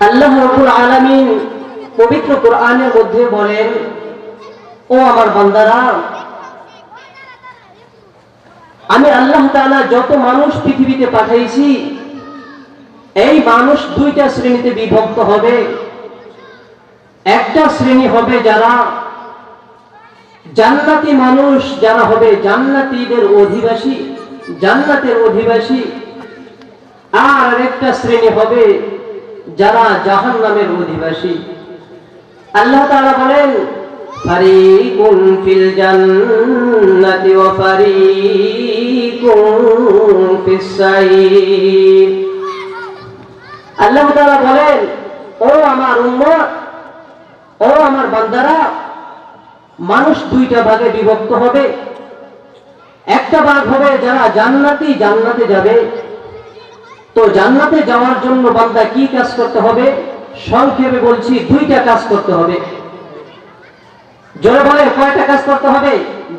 আল্লাহ রব্বুল আলামিন পবিত্র কোরআনের মধ্যে বলেন, ও আমার বান্দারা, আমি আল্লাহ তাআলা যত মানুষ পৃথিবীতে পাঠাইছি, এই মানুষ দুইটা শ্রেণীতে বিভক্ত হবে। একটা শ্রেণি হবে যারা জান্নাতি মানুষ, যারা হবে জান্নাতীদের অধিবাসী, জান্নাতের অধিবাসী। আর একটা শ্রেণি হবে যারা জাহান নামের অধিবাসী। আল্লাহ তাআলা বলেন আল্লাহ তাআলা বলেন, ও আমার উম্মত, ও আমার বান্দারা, মানুষ দুইটা ভাগে বিভক্ত হবে। একটা ভাগ হবে যারা জান্নাতি, জান্নাতে যাবে। তো জান্নাতে যাওয়ার জন্য বান্দা কি কাজ করতে হবে? সংক্ষেপে বলছি, দুইটা কাজ করতে হবে। জোরে কয়টা কাজ করতে হবে?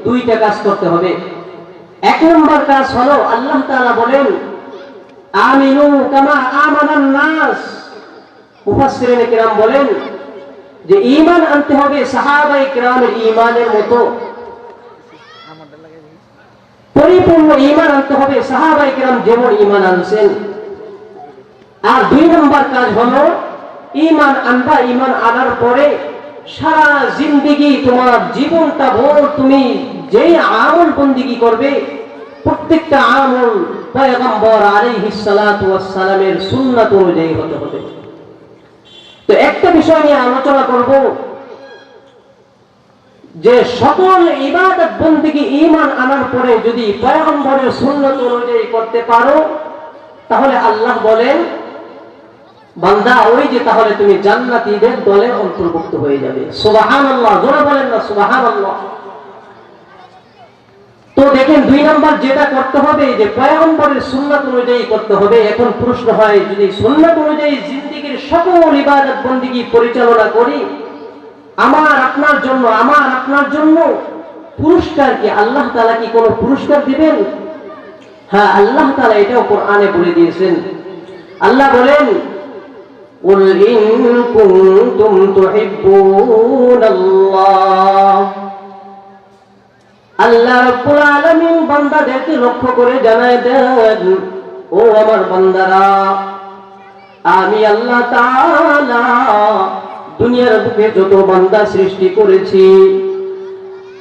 দুইটা কাজ করতে হবে। এক নম্বর কাজ হলো, আল্লাহ তাআলা বলেন, আমিনু কামা আমানান নাস। মুফাসসিরিনে কিরাম বলেন যে, ঈমান আনতে হবে সাহাবায়ে কিরামের ঈমানের মতো। পরিপূর্ণ ঈমান আনতে হবে সাহাবায়ে কিরাম যেমন ঈমান আনছেন। আর দুই নম্বর কাজ হলো, ঈমান আনবা, ঈমান আনার পরে সারা জিন্দেগি তোমার জীবনটা ভোর, তুমি যেই আমল বন্দিগি করবে, প্রত্যেকটা আমল পয়গম্বর সালামের সুন্নাত অনুযায়ী হতে হবে। তো একটা বিষয় নিয়ে আলোচনা করব, যে সকল ইবাদত ঈমান আনার পরে যদি পয়গম্বরের সুন্নাত অনুযায়ী করতে পারো, তাহলে আল্লাহ বলেন বান্দা ওই যে তাহলে তুমি জান্নাতীদের দলের অন্তর্ভুক্ত হয়ে যাবে। সুবহানাল্লাহ, জোরে বলেন না, সুবহানাল্লাহ। তো দেখেন দুই নম্বর যেটা করতে হবে যে পয়গম্বরের সুন্নাত অনুযায়ী করতে হবে। এখন প্রশ্ন হয়, যদি সুন্নাত অনুযায়ী জিন্দিগির সকল ইবাদত বন্দিগি পরিচালনা করি, আমার, আপনার জন্য, আমার, আপনার জন্য পুরস্কার কি আল্লাহ তাআলা কি কোনো পুরস্কার দিবেন? হ্যাঁ আল্লাহ তাআলা এটাও কোরআনে বলে দিয়েছেন। আল্লাহ বলেন قل إن كنتم تحبون الله আল্লাহ রাব্বুল আলামিন বান্দাদেরকে লক্ষ্য করে জানায় দেন ও আমার বান্দারা আমি আল্লাহ তাআলা দুনিয়ার বুকে যত বান্দা সৃষ্টি করেছি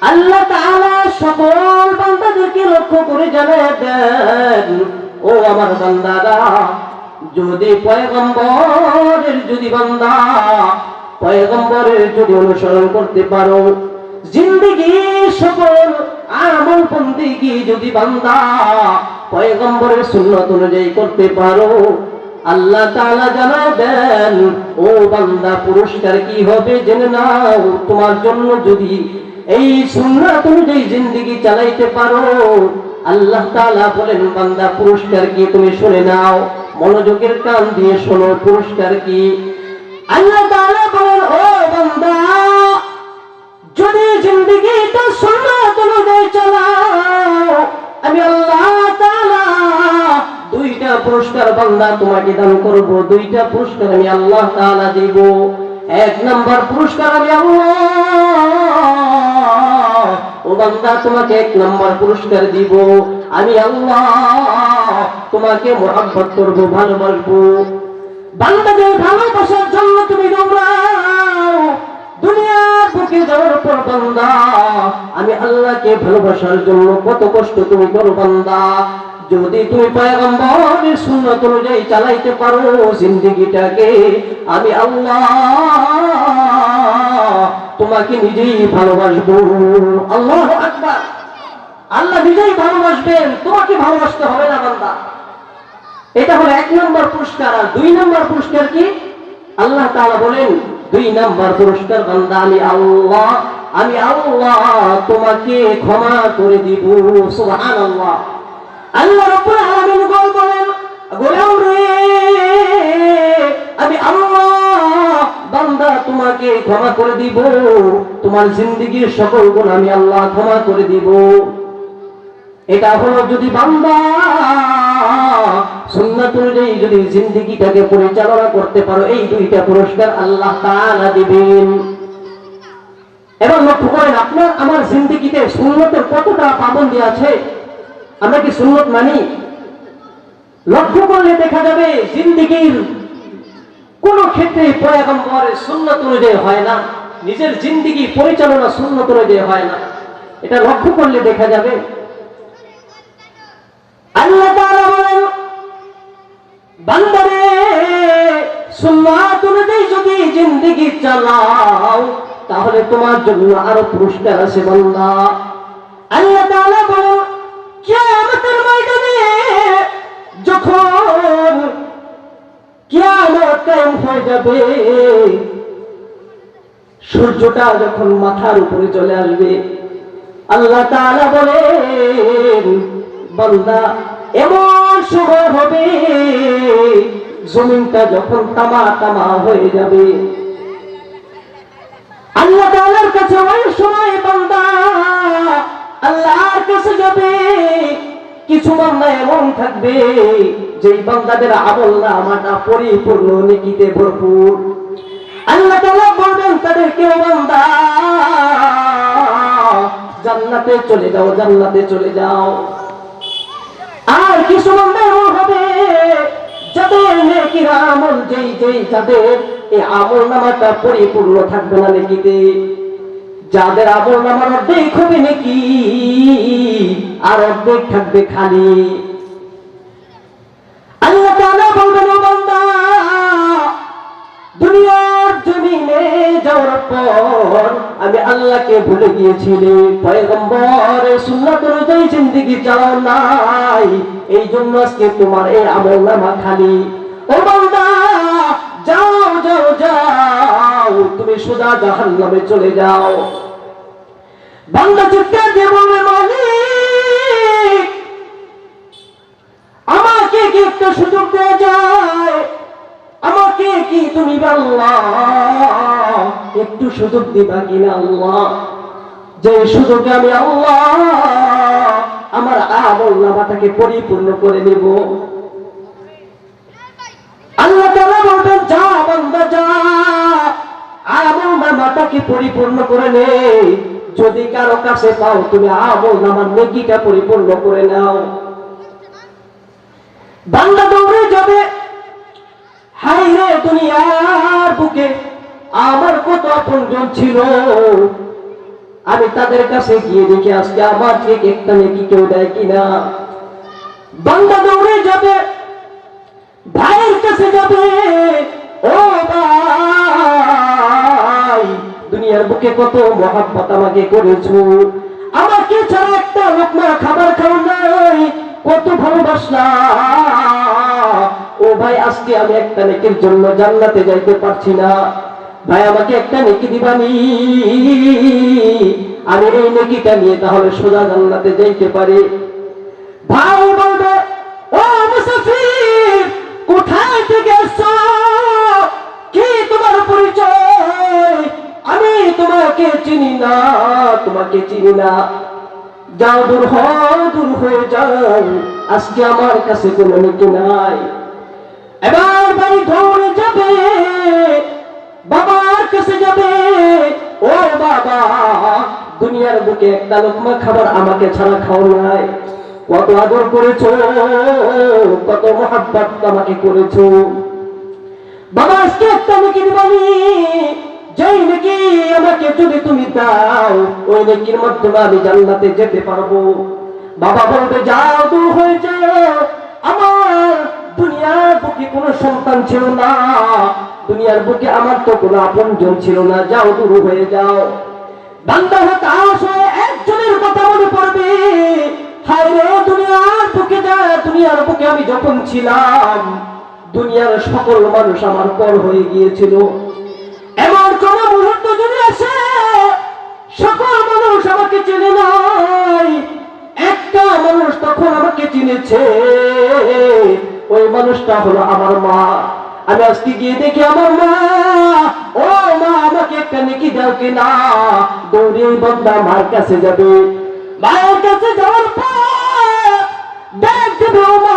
আল্লাহ তাআলা সকল বান্দাদেরকে লক্ষ্য করে জানায় দেন ও আমার বান্দারা যদি পয়গম্বরের যদি বান্দা পয়গম্বরের যদি অনুসরণ করতে পারো, জিন্দগি সকল আমল বন্দিগি যদি বান্দা পয়গম্বরের সুন্নত অনুযায়ী করতে পারো, আল্লাহ তাআলা জানাবেন, ও বান্দা, পুরস্কার কি হবে জেনে নাও। তোমার জন্য যদি এই সুন্নাত অনুযায়ী জিন্দগি চালাইতে পারো, আল্লাহ তাআলা বলেন, বান্দা, পুরস্কার কি তুমি শুনে নাও? মনোযোগের কান দিয়ে শোনো, পুরস্কার কি? আল্লাহ বলেন, ও যদি চালাও, আমি আল্লাহ দুইটা পুরস্কার বান্দা তোমাকে দান করব। দুইটা পুরস্কার আমি আল্লাহ তাআলা দিব। এক নাম্বার পুরস্কার আমি আল্লাহ, ও বান্দা, তোমাকে এক নাম্বার পুরস্কার দিব। আমি আল্লাহ তোমাকে মোহাব্বত করব ভালোবাসবো বান্দাদের ভালোবাসার জন্য তুমি আমি আল্লাহকে ভালোবাসার জন্য কত কষ্ট তুমি করো বান্দা। যদি তুমি পয়গম্বরের সুন্নাত অনুযায়ী চালাইতে পারো জিন্দগিটাকে, আমি আল্লাহ তোমাকে নিজেই ভালোবাসবো। আল্লাহ আল্লাহ নিজেই ভালোবাসবেন, তোমাকে ভালোবাসতে হবে না বান্দা। এটা হলো এক নম্বর পুরস্কার, আর দুই নম্বর পুরস্কার কি? আল্লাহ তাআলা বলেন, দুই নম্বর পুরস্কার বান্দা, আমি আল্লাহ আমি আল্লাহ তোমাকে ক্ষমা করে দিব, সুবহানাল্লাহ। আল্লাহ আলামিন গোল বলেন গোলাম রে, আমি আল্লাহ বান্দা তোমাকে ক্ষমা করে দিব, তোমার জিন্দগির সকল গুণ আমি আল্লাহ ক্ষমা করে দিব। এটা হলো যদি বান্দা সুন্নাত অনুযায়ী যদি জিন্দিগিটাকে পরিচালনা করতে পারো, এই দুইটা পুরস্কার আল্লাহ তাআলা দিবেন। এবার লক্ষ্য করেন, আপনার আমার জিন্দিগিতে সুন্নতের কতটা পাবন্দি আছে? আমরা কি সুন্নত মানি? লক্ষ্য করলে দেখা যাবে জিন্দিগির কোন ক্ষেত্রে পয়গম্বরের সুন্নত অনুযায়ী হয় না, নিজের জিন্দিগি পরিচালনা সুন্নত অনুযায়ী হয় না। এটা লক্ষ্য করলে দেখা যাবে যদি জিন্দিগি চালাও, তাহলে তোমার জন্য আরও পুরস্কার আছে বান্দা। আল্লাহ বলেন যখন কায়েম হয়ে যাবে, সূর্যটা যখন মাথার উপরে চলে আসবে, আল্লাহ তাআলা বলেন বান্দা, এমন সময় হবে জমিনটা যখন তামা তামা হয়ে যাবে। আল্লাহ তাআলার কাছে ওই সময় বান্দা আল্লাহর কাছে যাবে। কিছু বান্দা এমন থাকবে যেই বান্দাদের আমল নামাটা পরিপূর্ণ নেকিতে ভরপুর। আল্লাহ তাআলা বলবেন তাদের কেউ বান্দা, জান্নাতে চলে যাও, জান্নাতে চলে যাও। আর কিছু এমন হবে। যাদের নেকির আমল যেই যেই যাদের, এই আমল নামাটা পরিপূর্ণ থাকবে না নেকিতে। যাদের আমল নামার অর্ধেক হবে নাকি, আর অর্ধেক থাকবে খালি। আমি আল্লাহকে ভুলে গিয়েছিলে, পয়গম্বর সুন্নাত অনুযায়ী জিন্দিগি চালাও নাই এই জন্য আজকে তোমার এই আমল নামা খালি। ও বান্দা, যাও যাও যাও, তুমি সোজা জাহান্নামে চলে যাও। বান্দা চিৎকার দিয়ে বলবে, মালিক, আমাকে কি একটা সুযোগ দেওয়া যায়? আমাকে কি তুমি আল্লাহ একটু সুযোগ দিবা কিনা আল্লাহ। যে সুযোগে আমি আল্লাহ আমার আমল নামাটাকে পরিপূর্ণ করে নেব। আল্লাহ তাআলা বলবেন যা বান্দা, যা। আমল নামাটাকে পরিপূর্ণ করে নে। যদি কারও কাছে পাও, তুমি আমল নামার নেকিটা পরিপূর্ণ করে নাও। বান্দা দৌড়ে যাবে। হাই রে দুনিয়ার বুকে। আমার কত আপনজন ছিল। আমি তাদের কাছে গিয়ে দেখি আজকে আমার ঠিক একটা নেকি কেউ দেয় কিনা। বান্দা দৌড়ে যাবে, ভাইয়ের কাছে যাবে। ও ভাই, দুনিয়ার বুকে কত মহাব্বত আমাকে করেছ। আমাকে ছাড়া একটা লোকমা খাবার খাও নাই? কত ভালোবাসলা ও ভাই, আজকে আমি একটা নেকের জন্য জান্নাতে যাইতে পারছি না। ভাই, আমাকে একটা নেকি দিবানি আমি এই নেকিটা নিয়ে তাহলে সোজা জান্নাতে যাইতে পারি। ভাই বলবে, ও মুসাফির, কোথায় থেকে এসছো? কি তোমার পরিচয়? আমি তোমাকে চিনি না, তোমাকে চিনি না। যাও দূর হও দূর হয়ে যাও। আজকে আমার কাছে কোনো নীতি নাই। এবার বাড়ি ধরে যাবে। বাবার কাছে যাবে। ও বাবা, দুনিয়ার বুকে একটা লোকমা খাবার আমাকে ছাড়া খাও নাই। কত আদর করেছ, কত মহাব্বত আমাকে করেছ। বাবা, আজকে একটা নাকি দিবানি যেই নাকি আমাকে যদি তুমি দাও, ওই নাকির মাধ্যমে আমি জান্নাতে যেতে পারব। বাবা বলবে, যাও দূর হয়ে যাও। আমার দুনিয়ার বুকে কোনো সন্তান ছিল না। দুনিয়ার বুকে আমার তো কোনো আপনজন ছিল না। যাও দূর হয়ে যাও। বান্দা হতাশ হয়ে একজনের কথা মনে পড়বে। হায় রে, দুনিয়ার বুকে যা, দুনিয়ার বুকে আমি যখন ছিলাম, দুনিয়ার সকল মানুষ আমার পর হয়ে গিয়েছিল। এমন কোন মুহূর্ত যদি আসে, সকল মানুষ আমাকে চেনে নাই। একটা মানুষ তখন আমাকে চিনেছে। ওই মানুষটা হলো আমার মা। আমি আজকে গিয়ে দেখি আমার মা। ও মা, আমাকে একটা নেকি দাও কি না দৌড়ে বন্দা মার কাছে যাবে। মায়ের কাছে যাওয়ার পর ও মা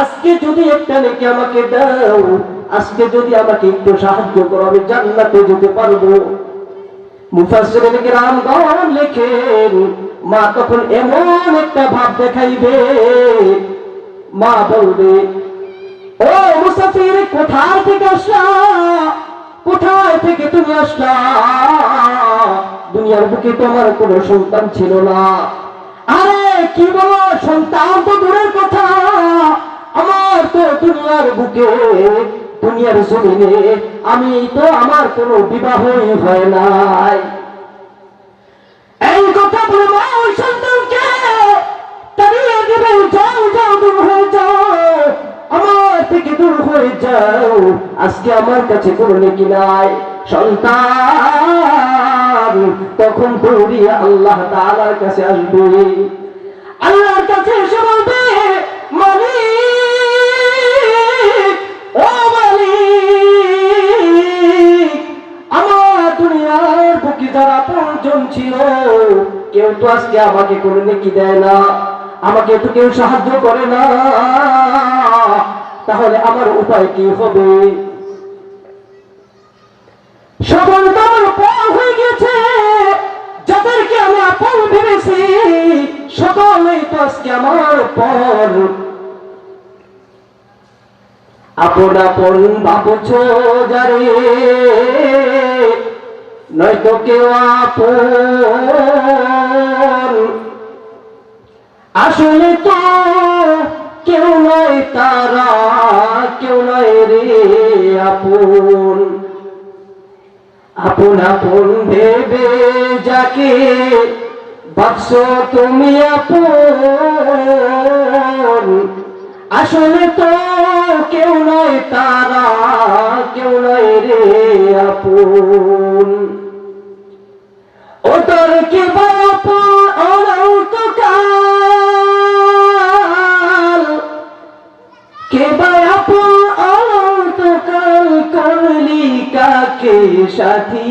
আজকে যদি একটা নেকি আমাকে দাও, আজকে যদি আমাকে একটু সাহায্য করো, আমি জান্নাতে যেতে পারব। লেখেন, মা তখন এমন একটা ভাব দেখাইবে মা বলবে, ও মুসাফির, কোথায় থেকে আসলা? কোথায় থেকে তুমি আসলা? দুনিয়ার বুকে তোমার কোনো সন্তান ছিল না। আরে, কি বলো, সন্তান তো দূরের কথা। আমার তো দুনিয়ার বুকে, দুনিয়ার জমিনে আমি তো আমার কোনো বিবাহই হয় নাই। এই কথা বলে মা, ওই সন্তানকে তাড়িয়ে দেবে যাও যাও, দূর হয়ে যাও। আমার থেকে দূর হয়ে যাও। আজকে আমার কাছে কোনো নেকি নাই। সন্তান, তখন দৌড়িয়ে আল্লাহ তাআলার কাছে আসবে। আল্লাহর কাছে এসে বলবে, মালিক, ও মালিক, আমার দুনিয়ার বুকে যারা প্রয়োজন ছিল, কেউ তো আজকে আমাকে কোনো নেকি দেয় না। আমাকে তো কেউ সাহায্য করে না। তাহলে আমার উপায় কি হবে? সকল হয়ে গেছে যাদেরকে আমি আপন ভেবেছি, সকলেই তো আজকে আমার পর। আপন আপন ভাবছ যারে, নয়তো কেউ আপন। আসলে তো কেউ নয় তারা, কেউ নয় রে আপন। আপন আপন ভেবে যাকে বাক্স তুমি আপন। আসলে তো কেউ নয় তারা, কেউ নয় রে আপন। ও তোর কে বাপ সাথী?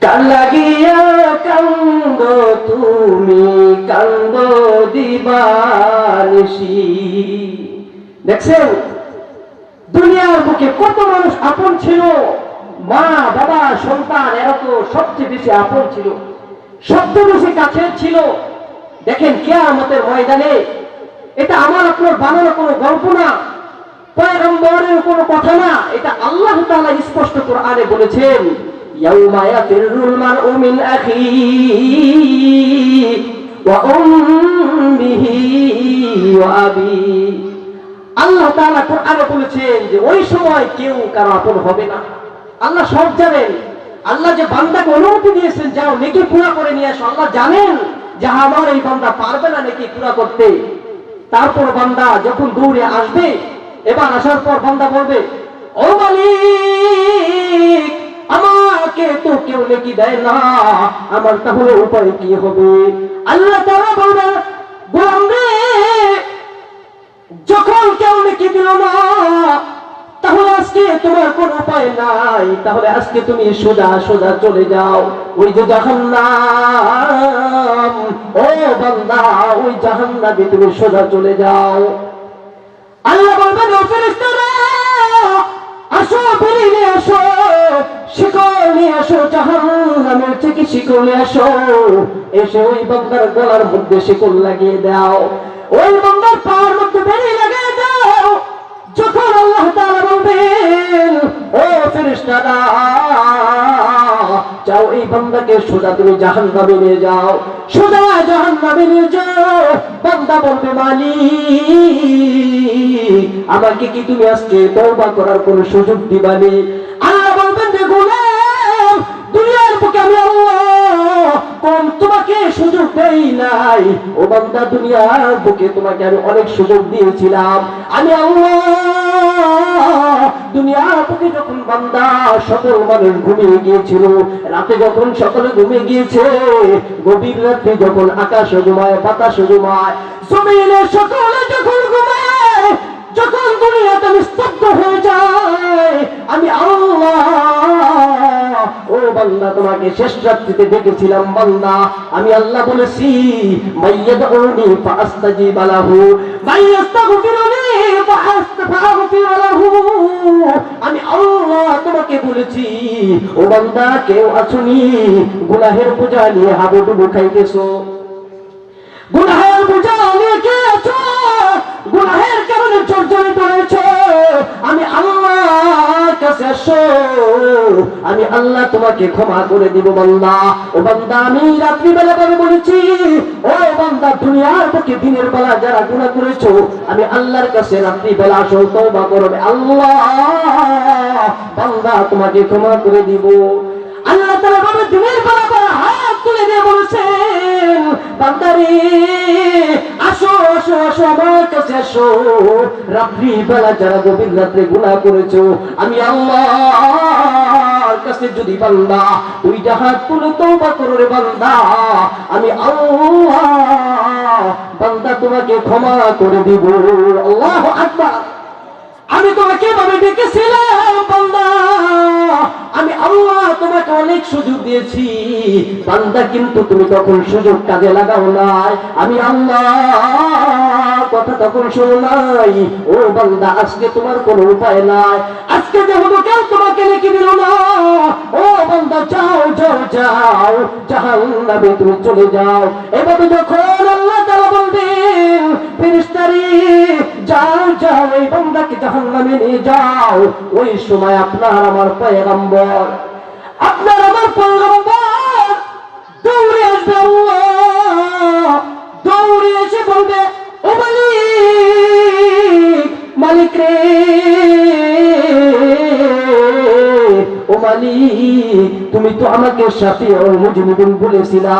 কার লাগিয়া কান্দ তুমি, কান্দ দেখছেন? দুনিয়ার বুকে কত মানুষ আপন ছিল। মা, বাবা, সন্তান এরা তো সবচেয়ে বেশি আপন ছিল। সবচেয়ে বেশি কাছের ছিল। দেখেন, কেয়ামতের ময়দানে এটা আমার আপনার বানানো কোনো গল্প না। পয়গম্বরের কোনো কথা না, এটা আল্লাহ তাআলা স্পষ্ট কোরআনে বলেছেন, ইয়াউমা ইয়াফিরুল মারউ মিন আখিহি ওয়া উম্মিহি ওয়া আবিহি আল্লাহ তাআলা কোরআনে বলেছেন যে, ওই সময় কেউ কারও আপন হবে না। আল্লাহ সব জানেন। আল্লাহ যে বান্দাকে অনুমতি দিয়েছেন, যাও নেকি পুরা করে নিয়ে আসো। আল্লাহ জানেন যে, আমার এই বান্দা পারবে না নেকি পুরা করতে। তারপর বান্দা যখন দৌড়ে আসবে এবার আসার পর বান্দা বলবে, ও মালিক, আমাকে তো কেউ নেকি দেয় না। আমার তাহলে উপায় কি হবে? আল্লাহ তাআলা বলবে যখন কেউ নাকি দিল না, তাহলে আজকে তোমার কোন উপায় নাই। তাহলে আজকে তুমি সোজা সোজা চলে যাও। ওই যে জাহান্নাম, ও বান্দা, ওই জাহান্নামে তুমি সোজা চলে যাও। আল্লাহ বলবেন, ও ফেরেশতারা, আসো, বেরিয়ে আসো, শিকল নিয়ে আসো, জাহান্নামের থেকে শিকল নিয়ে আসো। এসে ওই বান্দার গলার মধ্যে শিকল লাগিয়ে দাও। ওই বান্দার পায়ের মধ্যে বেরিয়ে লাগিয়ে দাও। যখন আল্লাহ তাআলা বলবেন, ও ফেরেশতারা যাও এই বান্দাকে সোজা তুমি জাহান্নামে নিয়ে যাও। সোজা জাহান্নামে নিয়ে যাও। বান্দা বলবে, মালিক, আমাকে কি তুমি আজকে তওবা করার কোন সুযোগ দিবানি? বলবেন যে গোলাম, দুনিয়ার বুকে আমি কোন তোমাকে সুযোগ দেই নাই। ও বান্দা, দুনিয়ার বুকে তোমাকে আমি অনেক সুযোগ দিয়েছিলাম। আমি আল্লাহ দুনিয়ার বুকে যখন বান্দা সকল মানুষ ঘুমিয়ে গিয়েছিল, রাতে যখন সকলে ঘুমিয়ে গিয়েছে, গভীর রাত্রে যখন আকাশ জমিনে সকলে যখন ঘুমায়, যখন দুনিয়াতে স্তব্ধ হয়ে যায় আমি আল্লাহ, ও বান্দা, তোমাকে শেষ রাত্রিতে দেখেছিলাম বান্দা। আমি আল্লাহ বলেছি, মাইয়াদউনি ফাআস্তাজিব লাহু। ও বান্দা কেউ আছুনি গুনাহের পূজা নিয়ে হাবুডুবু খাইতেছো। গুনাহের পূজা নিয়ে কে আছো? গুনাহের কারণে জর্জরিত হয়েছে। আমি আল্লাহর কাছে আসো আমি আল্লাহ তোমাকে ক্ষমা করে দিব বান্দা। ও বান্দা, আমি রাত্রিবেলা করে বলেছি, ও বান্দা, দুনিয়ার বুকে দিনের বেলা যারা গুণা করেছ, আমি আল্লাহর কাছে রাত্রিবেলা আসো, তওবা করবে আল্লাহ, বান্দা তোমাকে ক্ষমা করে দিব। আল্লাহ বলে, দিনের বেলা করা হাত তুলে দিয়ে বলেছেন বান্দারে, আসো আসো আসো, আমার কাছে আসো। রাত্রি বেলা যারা গভীর রাত্রে গুনাহ করেছ, আমি আল্লাহর কাছে যদি বান্দা, দুইটা হাত তুলে তওবা করো রে বান্দা, আমি আল্লাহ, বান্দা তোমাকে ক্ষমা করে দিব। আল্লাহু আকবার। আমি তোমাকে ভাবে ডেকেছিলাম, বান্দা। আমি আল্লাহ তোমাকে অনেক সুযোগ দিয়েছি। বান্দা, কিন্তু তুমি তখন সুযোগ কাজে লাগাও নাই। আমি আল্লাহ, কথা তখন শোনো নাই। ও বান্দা, আজকে তোমার কোনো উপায় নাই। আজকে যেহেতু কেউ তোমাকে লিখে দিল না। ও বান্দা, যাও যাও যাও। জাহান্নামে তুমি চলে যাও। এভাবে যখন আল্লাহ তাআলা বলবেন জাহান্নামে নিয়ে যাও। ওই সময় আপনার আমার পয়গম্বর, আপনার আমার দৌড়ে আসবে দৌড়ে এসে বলবে, ও মালিক মালিক রে, ও মালিক, তুমি তো আমাকে সাথে ও মুজনিবিন বলেছিলা।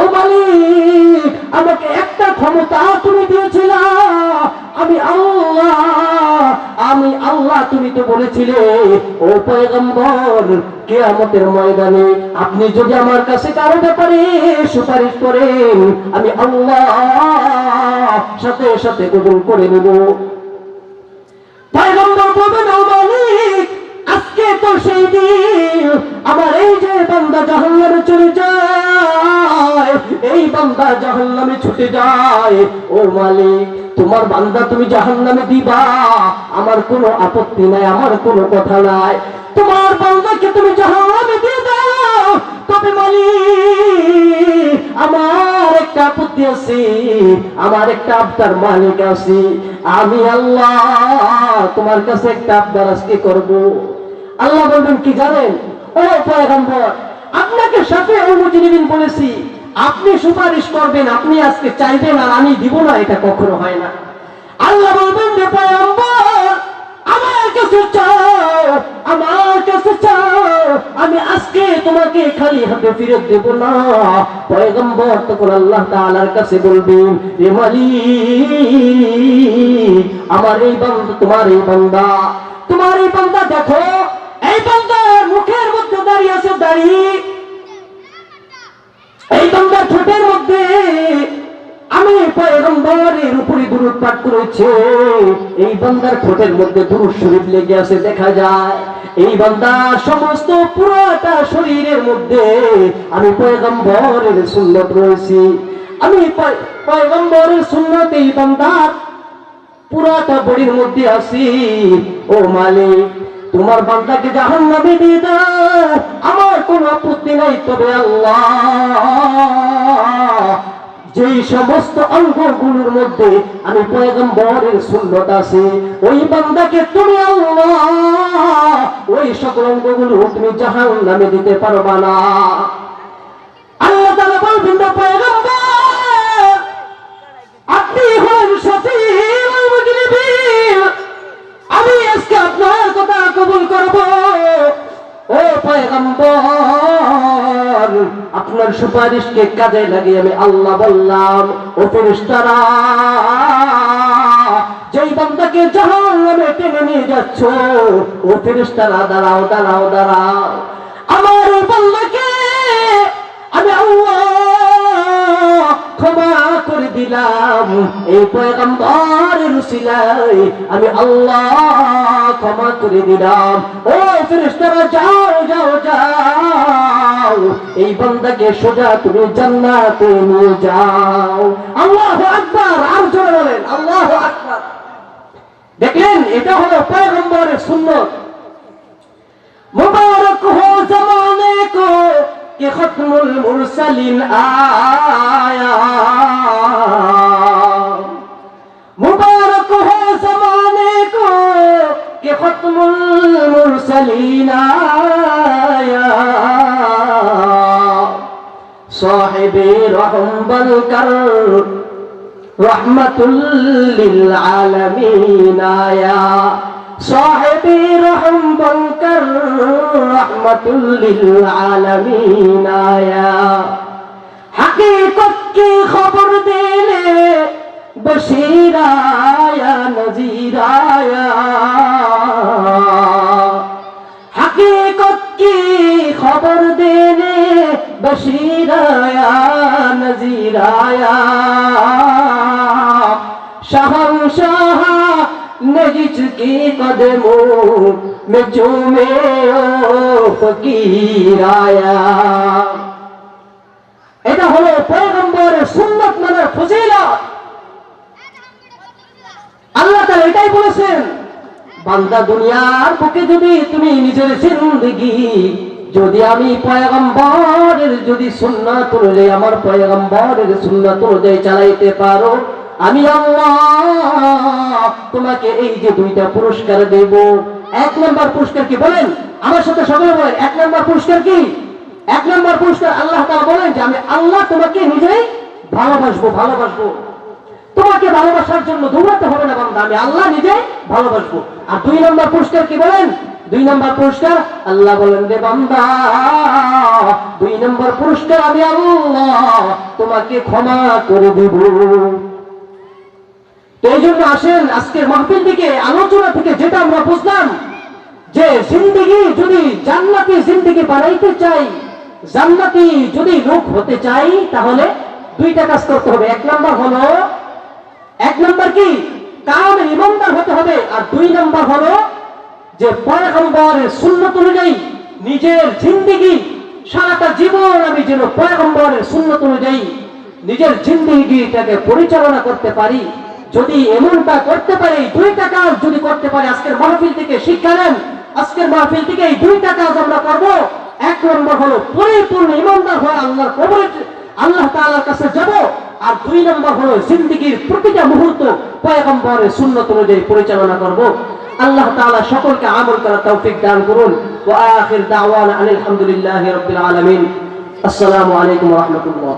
ও মালিক, আমাকে একটা ক্ষমতা তুমি দিয়েছিলা। আমি আল্লাহ আমি আল্লাহ, তুমি তো বলেছিলে, ও পয়গম্বর, কেয়ামতের ময়দানে আপনি যদি আমার কাছে কারও ব্যাপারে সুপারিশ করেন, আমি আল্লাহ সাথে সাথে কবুল করে নেব। আজকে তো সেই দিন, আমার এই যে বান্দা জাহান্নামে চলে যায় এই বান্দা জাহান্নামে ছুটে যায়। ও মালিক, তোমার বান্দা তুমি জাহান্নামে দিবা। আমার কোনো আপত্তি নাই, আমার কোনো কথা নাই। তোমার বান্দাকে তুমি জাহান্নামে দিয়ে দাও। তবে মালিক, আমার একটা আপত্তি আছে। আমার একটা আবদার মালিক আছে। আমি আল্লাহ তোমার কাছে একটা আবদার আজকে করব। আল্লাহ বলবেন কি জানেন? ও পয়গম্বর, আপনাকে সাথে অনুমতি বলেছি। আপনি সুপারিশ করবেন, আপনি আজকে চাইবেন আর আমি দিব না, এটা কখনো হয় না। আল্লাহ বলবেন আমার কাছে চাও, আমার কাছে চাও, আমি আজকে তোমাকে খালি হাতে ফিরত দেব না। পয়গম্বর তখন আল্লাহ তাআলার কাছে বলবেন রে মালিক, আমার এই বান্দা, তোমার এই বান্দা, তোমার এই বান্দা দেখো, এই বান্দার মুখের মধ্যে দাঁড়িয়ে আছে দাঁড়িয়ে এই বান্দার ঠোঁটের মধ্যে আমি পয়গম্বরের উপরে দুরুদ পাঠ করেছে। এই বান্দার ঠোঁটের মধ্যে দুরুদ শরীফ লেগে আছে, দেখা যায়। এই বান্দার সমস্ত পুরোটা শরীরের মধ্যে আমি পয়গম্বরের সুন্নত রয়েছি। আমি পয়- পয়গম্বরের সুন্নত এই বান্দার পুরাটা বড়ির মধ্যে আছি। ও মালিক তোমার বান্দাকে জাহান নামে দিয়ে দাও। আমার কোন আপত্তি নাই, তবে আল্লাহ। যেই সমস্ত অঙ্গগুলোর মধ্যে আমি পয়গম্বরের সুন্নত আছে, ওই বান্দাকে তুমি আল্লাহ। ওই সকল অঙ্গগুলো তুমি জাহান নামে দিতে পারবা না। আল্লাহ তাআলা বলবেন না পয়গম্বর করব? ও পয়গম্বর, আপনার সুপারিশকে কাজে লাগিয়ে আমি আল্লাহ বললাম, ও ফেরেশতারা, যেই বান্দাকে জাহান্নামে টেনে নিয়ে যাচ্ছ, ও ফেরেশতারা, দাঁড়াও দাঁড়াও দাঁড়াও। আমার বান্দাকে আমি আল্লাহ ক্ষমা করে দিলাম। এই পয়গম্বরের উসিলায় আমি আল্লাহ ক্ষমা করে দিলাম। ও ফেরেশতারা, যাও যাও যাও। এই বান্দাকে সোজা তুমি জান্নাতে নিয়ে যাও। আল্লাহ আকবার, আর জোরে বলেন, আল্লাহ আকবার। দেখলেন, এটা হলো পয়গম্বরের সাইয়দুল মুরসালিন আয়া। মুবারক হো জমানে কো কে খতমুল মুরসালিন আয়া। সাহেবে রহম বল কর, রহমতুল লিল আয়া। সাহেবি রহম বঙ্কর রহমতুল্লিল আলমিন আয়া হাকিকত কি খবর দিলে বসিরায়া নজিরায়া হাকিকত কি খবর দিলে বসিরায়া নজিরায়া नजिच की कदमों में चूमे ओ फकीर आया এটা হলো পয়গম্বরের সুন্নত মানের ফজিলত আল্লাহ তাআলা এটাই বলেছেন বান্দা দুনিয়ার বুকে যদি তুমি নিজের জিন্দেগি যদি আমি পয়গম্বরের যদি সুন্নাত অনুযায়ী আমার পয়গম্বরের সুন্নাত অনুযায়ী চালাইতে পারো আমি তোমাকে এই যে দুইটা পুরস্কার দেব। এক নম্বর পুরস্কার কি বলেন? আমার সাথে সকলে বলেন, এক নম্বর পুরস্কার কি? এক নম্বর পুরস্কার আল্লাহ বলেন যে, আমি আল্লাহ তোমাকে নিজেই ভালোবাসবো ভালোবাসবো। তোমাকে ভালোবাসার জন্য দৌড়াতে হবে না বান্দা, আমি আল্লাহ নিজে ভালোবাসবো। আর দুই নম্বর পুরস্কার কি বলেন? দুই নম্বর পুরস্কার আল্লাহ বলেন রে বান্দা, দুই নম্বর পুরস্কার আমি আল্লাহ তোমাকে ক্ষমা করে দেব। এই জন্য আসেন আজকের মাহফিল থেকে, আলোচনা থেকে যেটা আমরা বুঝলাম যে জিন্দগি যদি জান্নাতি জিন্দগি বানাইতে চাই, জান্নাতি যদি লোক হতে চাই, তাহলে দুইটা কাজ করতে হবে। এক নম্বর হলো, এক নম্বর কি? কাম ইমানদার হতে হবে। আর দুই নম্বর হলো যে পয়গম্বরের সুন্নত অনুযায়ী নিজের জিন্দিগি, সারাটা জীবন আমি যেন পয়গম্বরের সুন্নত অনুযায়ী নিজের জিন্দিগিটাকে পরিচালনা করতে পারি। যদি এমনটা করতে পারি দুইটা কাজ যদি করতে পারি, আজকের মাহফিল থেকে শিক্ষা নেন। আজকের মাহফিল থেকে এই দুইটা কাজ আমরা করব। এক নম্বর হলো পরিপূর্ণ ইমানদার হয়ে আল্লাহর কবরে আল্লাহ তাআলার কাছে যাব। আর দুই নম্বর হলো জিন্দগির প্রতিটা মুহূর্ত পয়গম্বরের সুন্নত অনুযায়ী পরিচালনা করব। আল্লাহ তাআলা সকলকে আমল করার তৌফিক দান করুন। ওয়া আখির দাওয়ানা আলহামদুলিল্লাহি রাব্বিল আলামিন। আসসালামু আলাইকুম রাহমাতুল্লাহ।